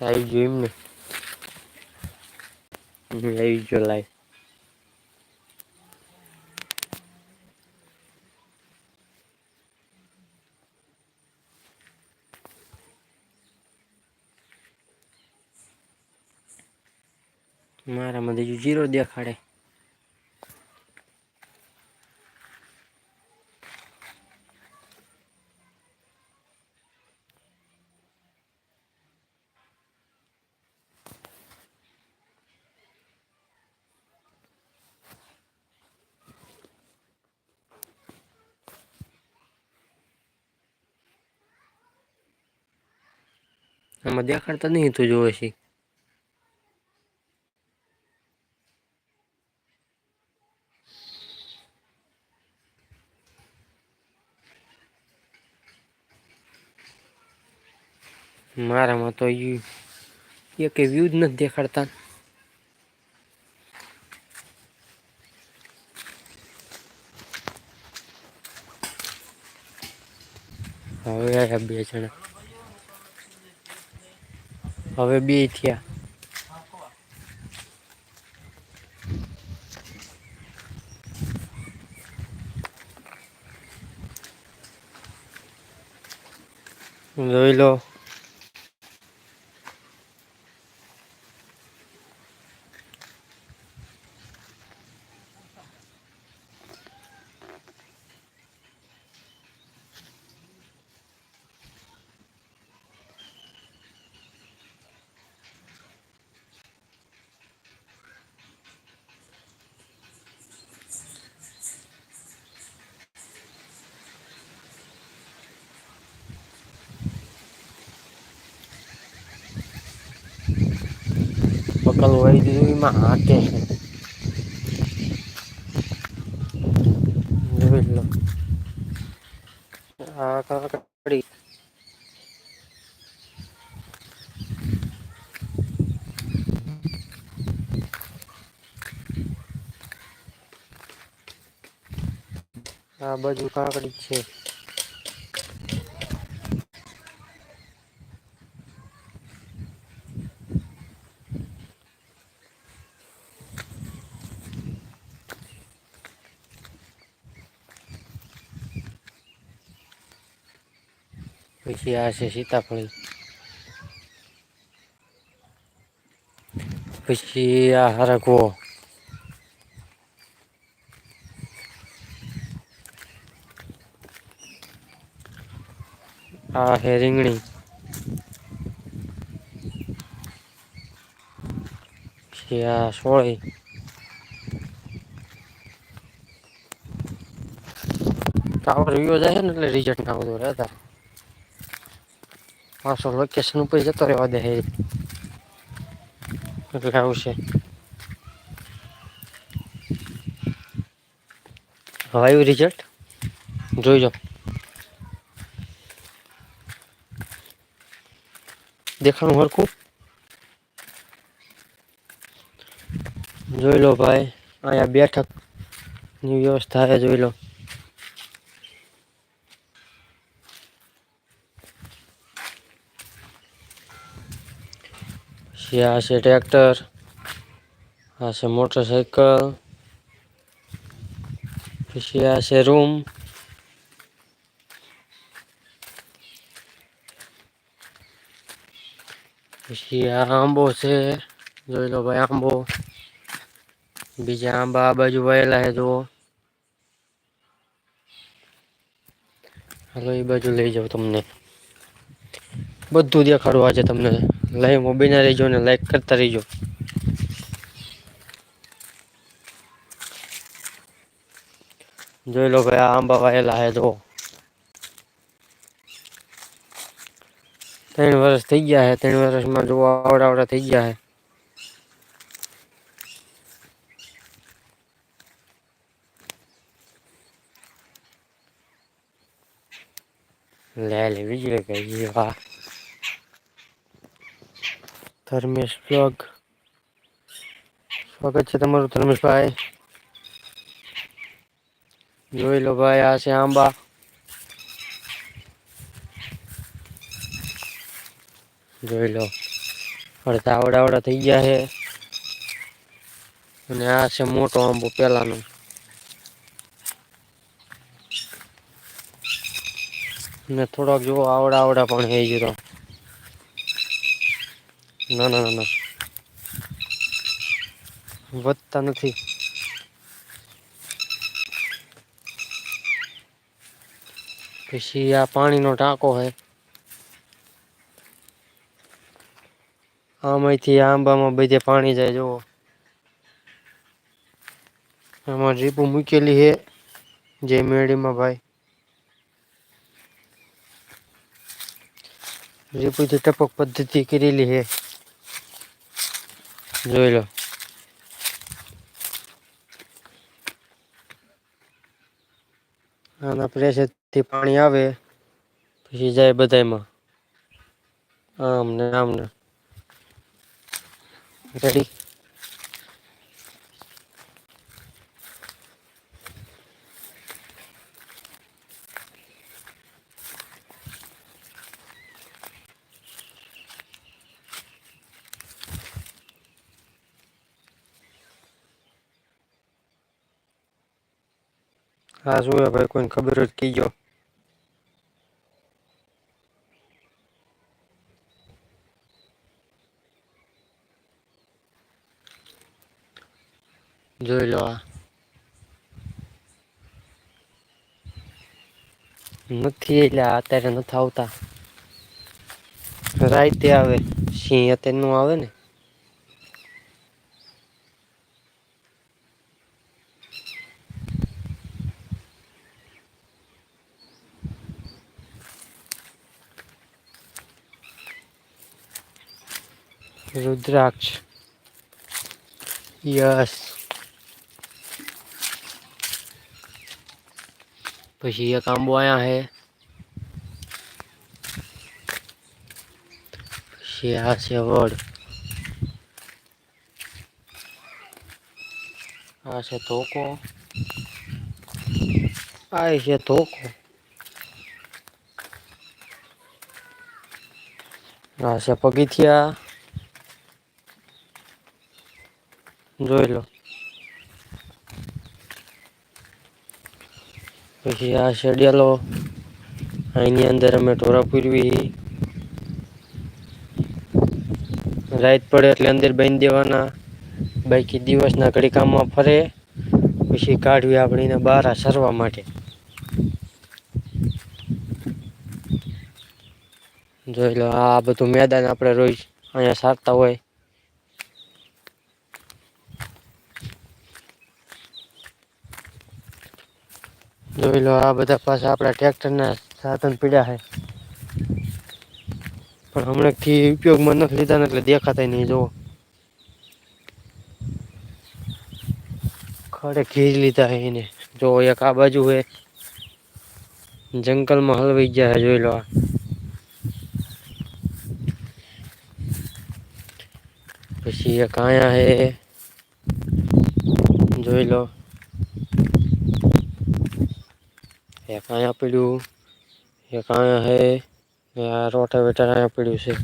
આવી ગયું એમ ને આવી ગયો લાઈવ મારામાં બીજું જીરો દેખાડે. આમાં દેખાડતા નહીં તો જોવે છે. મારામાં તો એ કે વ્યૂ જ નથી દેખાડતા. હવે બે જણા. હવે બે થયા. જોઈ લો. બકલ વહી દીધું એમાં છે. જોઈ લો. કાકડી. આ બાજુ કાકડી છે. પછી આ છે સીતાફળી. પછી આ હરકવો આ છે રીંગણી. પછી આ સોળી. ટાવર વિવો જાય ને એટલે રિઝલ્ટ ના બધું રહેતા પાછો લોકેશન ઉપર જતો રહેવા દે એટલે આવશે હવે આવ્યું રિઝલ્ટ જોઈજો દેખાણું હરખું? જોઈ લો ભાઈ, અહીંયા બેઠકની વ્યવસ્થા એ જોઈ લો. પછી આ છે ટ્રેક્ટર, આ છે મોટરસાયકલ, પછી આ છે રૂમ. પછી આ આંબો છે, જોઈ લો ભાઈ આંબો. બીજા આંબા આ બાજુ વહેલા છે, જુઓ. હાલો, એ બાજુ લઈ જાઉં તમને. બધું દેખાડવું આજે તમને. લાઈવ મોબાઈલ રહીજો ને લાઈક કરતા રહીજો. જોઈ લો ભાઈ, આ આંબા વાયેલા હે જો. ત્રણ વર્ષ થઈ ગયા હે ત્રણ વર્ષમાં જો આવડા આવડા થઈ ગયા હે લે લે વીજળી ગઈ વાહ. ધર્મેશ બ્લોગ સ્વાગત છે તમારું ધર્મેશભાઈ. જોઈ લો ભાઈ, આ છે આંબા. જોઈ લો અડધા આવડા આવડા થઈ ગયા છે. અને આ છે મોટો આંબો પેલાનો. ને થોડોક જુઓ આવડા આવડા પણ હે જરો ના ના ના ના વધતા નથી પછી આ પાણીનો ટાંકો છે આમાંથી આંબામાં બધે પાણી જાય જુઓ આમાં રીપુ મૂકેલી છે જે મેળીમાં ભાઈ। રીપુથી ટપક પદ્ધતિ કરેલી છે જોઈ લો. આના પ્રેશરથી પાણી આવે પછી જાય બધામાં આમ ને આમ ને. રેડી હા શું હે ભાઈ કોઈને ખબર જ કીજો જોઈ લો આ નથી એટલે અત્યારે નથી આવતા રાઈતે આવે સિંહ અત્યારે નું આવે ને રુદ્રાક્ષ યસ પછી એક આંબો આયા હે પછી આ છે વડ આ છે ધોકો આ છે ધોકો આ છે પગથિયા જોઈ લો. પછી આ શેડિયાલો એની અંદર અમે ઢોરા પૂરવી. રાત પડે એટલે અંદર બાંધી દેવાના. બાકી દિવસના ઘડીકામાં ફરે. પછી કાઢવી આપણે એને બહાર સરવા માટે. જોઈ લો, આ બધું મેદાન આપણે રોજ અહીંયા સારતા હોય. જોઈ લો, આ બધા પાછા આપણા ટ્રેક્ટરના સાધન પીડ્યા છે. પણ હમણાંથી ઉપયોગમાં નથી લીધા ને એટલે દેખાતા નહીં, જુઓ. ખડે ઘીજ લીધા છે એને. જો એક આ બાજુ હે જંગલમાં હલવાઈ ગયા છે, જોઈ લો આ. પછી એક આયા હે જોઈ લો. એક અહીંયા પડ્યું? એક અહીંયા હે? આ રોટાવેટર અહીંયા પડ્યું છે?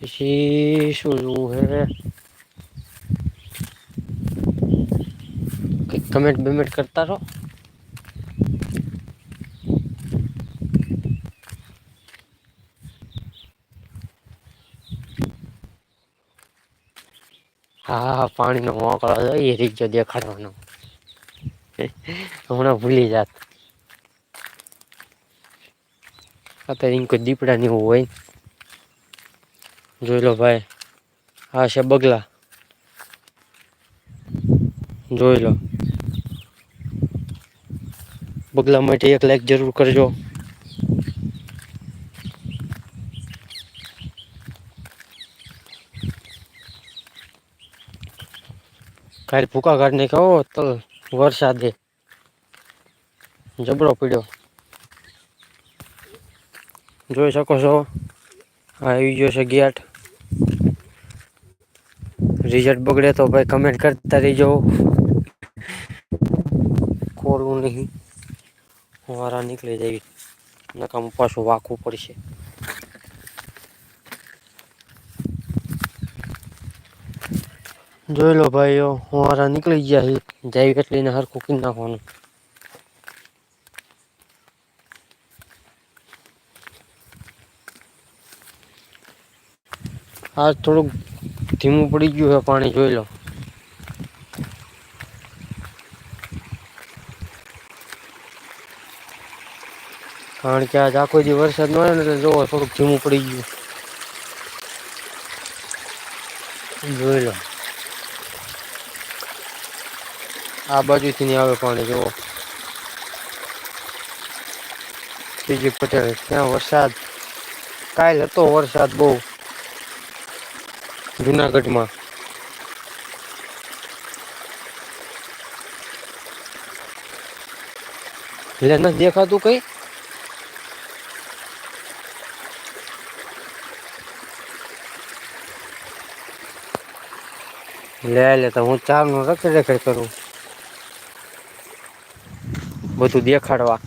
પછી શું જોવું હે? કંઈક કમેન્ટ બમેન્ટ કરતા રહો. હા હા પાણીનો મોકળો છે એ રીજો દેખાડવાનો. હમણાં ભૂલી જાત. અત્યારે એમ કોઈ દીપડા ને એવું હોય. જોઈ લો ભાઈ, આ છે બગલા. જોઈ લો. બગલા માટે એક લાઈક જરૂર કરજો. કાલ ભૂકા કાઢને કહો તલ વરસાદે. જબરો પીડ્યો. જોઈ શકો છો આવી ગયો છે ગેટ. રિઝલ્ટ બગડે તો ભાઈ કમેન્ટ કરતા રહીજો. કોરું નહીં. વારા નીકળી જાય. નકામ પાછું વાકવું પડશે. જોઈ લો ભાઈઓ મારા નીકળી ગયા છે જાય એટલીને હરખું કરી નાખવાનું. આજ થોડુંક ધીમું પડી ગયું છે પાણી, જોઈ લો. કારણ કે આજ આખો જે વરસાદ ન આવ્યો ને એટલે જોવો થોડુંક ધીમું પડી ગયું. જોઈ લો. આ બાજુથી નહીં આવે પાણી, જુઓ. બીજી પટેલ ત્યાં વરસાદ? કાલ હતો વરસાદ બહુ, જુનાગઢમાં. એટલે નથી દેખાતું કઈ? લે લે, તો હું ચારનું રખડ રખડ કરું. બધું દેખાડવા.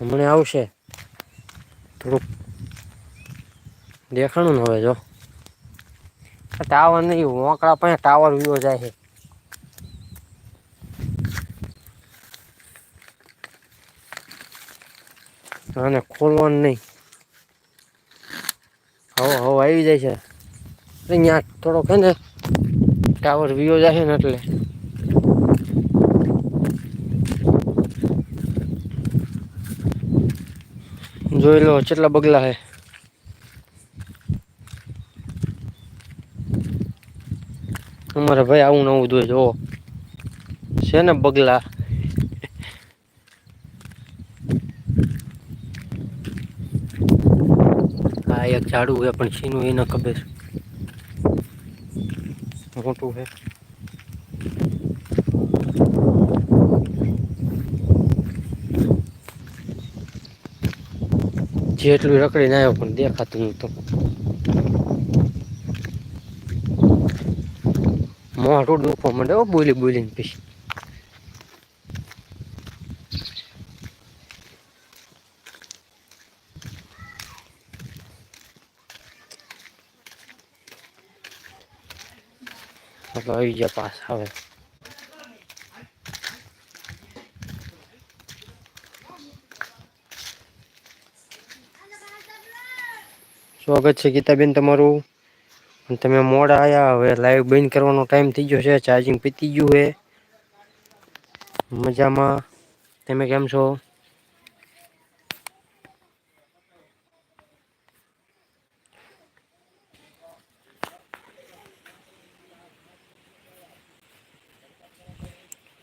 હમણાં આવશે. થોડુંક દેખાણું ને હવે જો. ટાવર નહીં, મોકળા પાસે ટાવર વિયો જાય છે. અને ખોલવાનું નહીં. આવી જાય છે. અહીંયા થોડોક હે ને, ટાવર વીઓ જાય ને એટલે. જોઈ લો કેટલા બગલા હે અમારે ભાઈ આવું નવું જોઈએ જો છે ને બગલા. આ એક ઝાડું હોય પણ છીનું એને ખબર. મોટું હે જેટલું રખડીને આવ્યો પણ દેખાતું નતું મોઢું ડૂફો માંડે બોલી બોલીને પછી. હવે આવી ગયા પાસ હવે સ્વાગત છે ગીતાબેન તમારું તમે મોડા આવ્યા હવે લાઈવ બંધ કરવાનો ટાઈમ થઈ ગયો છે ચાર્જિંગ પીતી ગયું છે. મજામાં. તમે કેમ છો?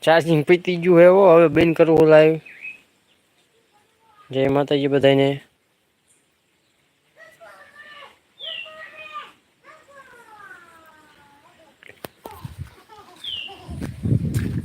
ચાર્જિંગ પીતી ગયું એવો હવે બેન કરવું લાઈવ જય માતાજી બધાને